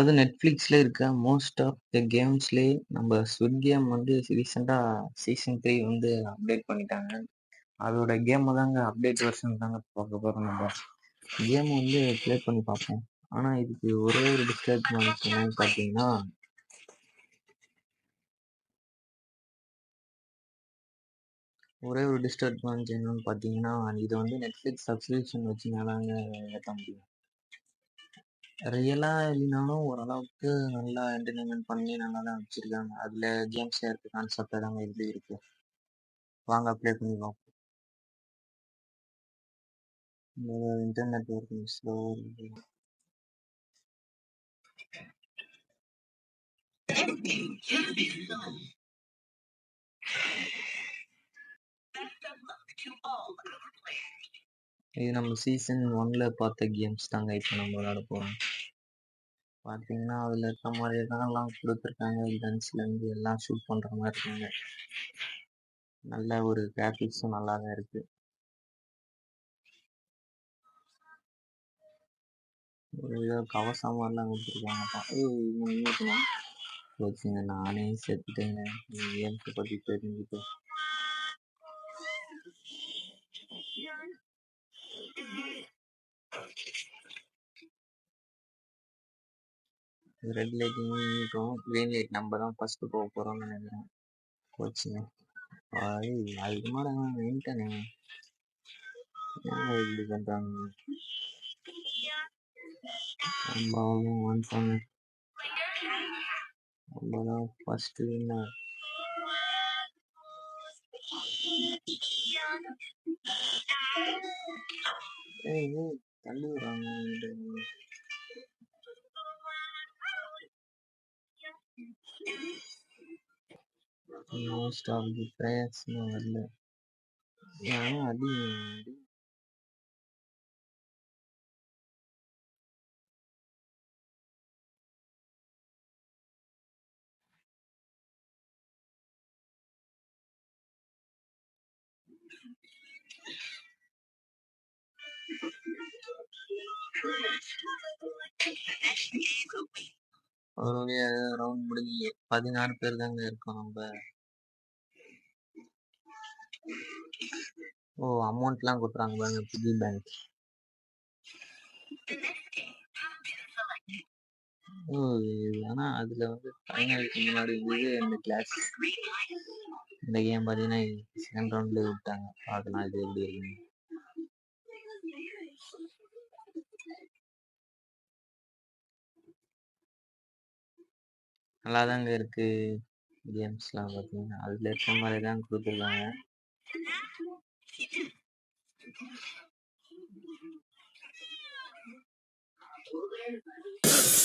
அதாவது நெட்ஃப்ளிக்ஸில் இருக்க மோஸ்ட் ஆஃப் த கேம்ஸ்லேயே நம்ம ஸ்விட் கேம் வந்து ரீசெண்டாக சீசன் த்ரீ வந்து அப்டேட் பண்ணிட்டாங்க. அதோட கேமை தாங்க அப்டேட் வெர்ஷன் தாங்க பார்க்க போகிறோம் நம்ம. கேம் வந்து ப்ளே பண்ணி பார்ப்போம். ஆனால் இதுக்கு ஒரே ஒரு டிஸ்அட்வான்டேஜ் என்னன்னு பார்த்தீங்கன்னா ஒரே ஒரு டிஸ்அட்வான்டேஜ் என்னன்னு பார்த்தீங்கன்னா, இது வந்து நெட்ஃப்ளிக்ஸ் சப்ஸ்கிரிப்ஷன் வச்சுனா தாங்க ஏற்ற முடியும். ரியலா இல்லைனாலும் ஓரளவுக்கு நல்லா என்டர்டைன்மெண்ட் பண்ணி நல்லா தான் வச்சிருக்காங்க. அதுல கேம்ஸ் இருக்க கான்செப்ட் தாங்க இதுலயும் இருக்கு. வாங்க ப்ளே பண்ணி பார்ப்போம். இன்டர்நெட் ஒர்க்கிங் ஸ்லோவா இருக்கு. இது நம்ம சீசன் ஒன்ல பார்த்த கேம்ஸ் தாங்க இப்போ நம்ம விளாட போறோம். பார்த்தீங்கன்னா, அதில் இருக்க மாதிரி தான் எல்லாம் கொடுத்துருக்காங்க கன்ஸ்லேருந்து எல்லாம் ஷூட் பண்ணுற மாதிரி இருக்காங்க நல்ல ஒரு கிராஃபிக்ஸும் நல்லா தான் இருக்கு. ஒரு ஏதோ கவசம் மாதிரிலாம் கொடுத்துருக்காங்கப்பா ஏய் போச்சுங்க நானே செத்துட்டேங்க. இந்த கேம்ஸ பற்றி தெரிஞ்சுட்டு. Red light நின்னுட்டோம். கிரீன் லைட் நம்ம தான் ஃபர்ஸ்ட் போ போறோம்னு நெனைக்கிறேன். போச்சுங்க. ஐய் அதுக்கு மேல நான் நின்னுட்டேனே. ஏங்க இப்படி பண்றாங்க? நம்ம அவ்வளோதான் வந்துட்டோங்க. நம்ம தான் ஃபர்ஸ்ட் வின்னர். ஏய் ஏய் தள்ளி விடுறாங்க மோஸ்ட் ஆஃப் தி பிளேயர்ஸ் இன்னும் வரல. ஏன் அடி அடி. ஒரு ரவுண்ட் முடிஞ்சு 16 பேர் தாங்க இருக்கோம் நம்ம ஓ அமௌண்ட்லாம் குடுக்குறாங்க பாருங்க பிக்கி பேங்க். ஓ ஆனா அதுல வந்து ஃபைனலுக்கு முன்னாடி இருந்தது இந்த கிளாஸ். இந்த கேம் பார்த்தீங்கன்னா செகண்ட் ரவுண்ட்லயே விட்டாங்க. பார்க்கலாம் இது எப்படி இருக்குன்னு. நல்லாதாங்க இருக்கு. கேம்ஸ்லாம் பார்த்தீங்கன்னா, அதுல இருக்க மாரி தான் குடுத்துருக்காங்க.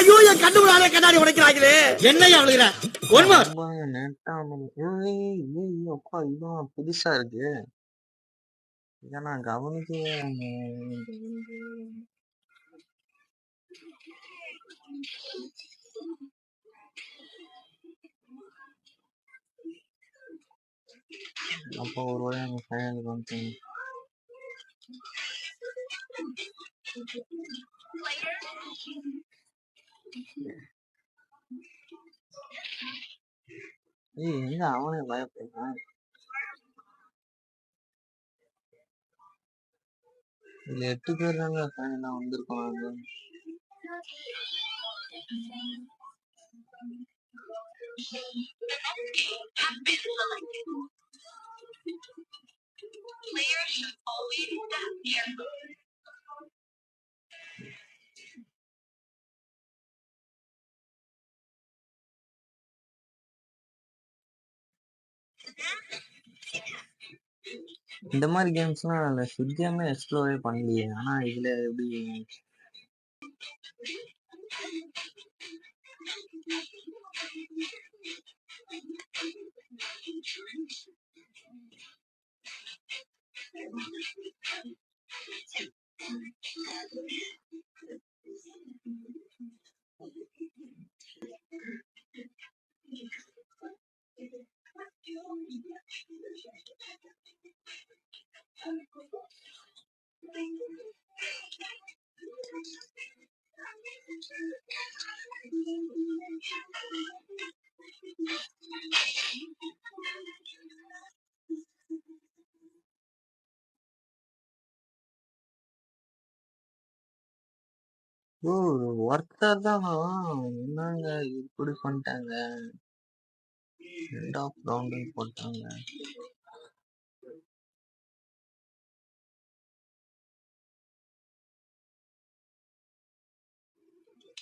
ஐயோ என் கண்ணு முன்னாலே கண்ணாடி உடைக்கிறாங்களே என்னையா விழுகிற ஒன்மா அப்பா இதுவும் புதுசா இருக்கு. இத நான் அப்போ ஒரு வழியா நம்ம ஃபைனலுக்கு வந்துட்டோங்க. ஏய் எங்க அவனே பயப்படுறான். இதுல எட்டு பேர் தாங்க ஃபைனலா வந்திருக்கோம் நாங்க. இந்த மாதிரி கேம்ஸ்லாம் அந்த சுத்தியாமே எக்ஸ்ப்ளோரே பண்ணலையே ஆனா இதுல எப்படி Thank you. ஓ ஒர்த்தர் தான் என்னங்க இப்படி பண்ணிட்டாங்க? எண்ட் ஆஃப் ரவுண்டில் போட்டாங்க.